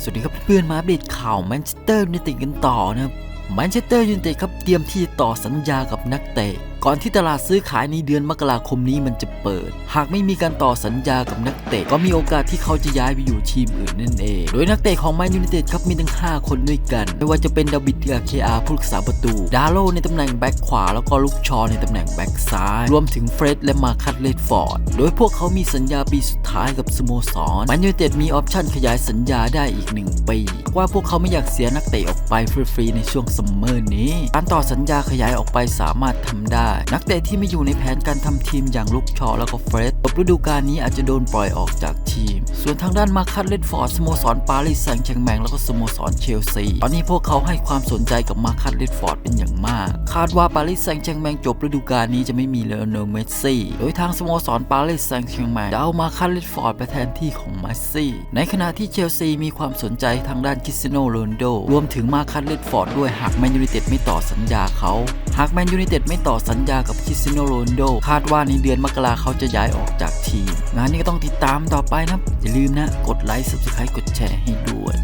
สวัสดีครับเพื่อนๆมาอัปเดตข่าวแมนเชสเตอร์ยูไนเต็ดกันต่อนะครับแมนเชสเตอร์ยูไนเต็ดครับเตรียมที่จะต่อสัญญากับนักเตะ ก่อนที่ตลาดซื้อขายในเดือนมกราคมนี้มันจะเปิด หากไม่มีการต่อสัญญากับนักเตะก็มีโอกาสที่เขาจะย้ายไปอยู่ทีมอื่นนั่นเอง โดยนักเตะของแมนยูไนเต็ดครับมีทั้ง 5 คนด้วยกัน ไม่ว่าจะเป็นดาวิดเดียเคอาผู้รักษาประตู ดาโลในตำแหน่งแบ็คขวา แล้วก็ลูกชอในตำแหน่งแบ็คซ้าย รวมถึงเฟร็ดและมาคัตเลดฟอร์ด โดยพวกเขามีสัญญาปีสุดท้ายกับสโมสรแมนยูไนเต็ดมีออปชั่นขยายสัญญาได้อีก1ปีว่าพวกเขาไม่อยากเสียนักเตะออกไปฟรีๆในช่วงซัมเมอร์นี้ การต่อสัญญาขยายออกไปสามารถทำได้นักเตะที่ไม่อยู่ในแผนการทำทีมอย่างลูกชอแล้วก็เฟร็ด ฤดูกาลนี้อาจจะโดนปล่อยออกจากทีม ส่วนทางด้านมาคัตเลดฟอร์ดสโมสรปารีสแซงต์แชร์แมงแล้วก็สโมสรเชลซี ตอนนี้พวกเขาให้ความสนใจกับมาคัตเลดฟอร์ดเป็นอย่างมาก คาดว่าปารีสแซงต์แชร์แมงจบฤดูกาลนี้จะไม่มีเลโอเนเมสซี่ โดยทางสโมสรปารีสแซงต์แชร์แมงจะเอามาคัตเลดฟอร์ดไปแทนที่ของเมสซี่ ในขณะที่เชลซีมีความสนใจทางด้านคริสเตียโนโรนโด รวมถึงมาคัตเลดฟอร์ดด้วยหากแมนยูไนเต็ดไม่ต่อสัญญาเขา หากแมนยูไนเต็ดไม่ต่อสัญญากับคริสเตียโนโรนโด คาดว่าในเดือนมกราเขาจะย้ายออกจากจากทีมงานนี้ก็ต้องติดตามต่อไปนะครับ อย่าลืมนะ กดไลค์ subscribe กดแชร์ให้ด้วย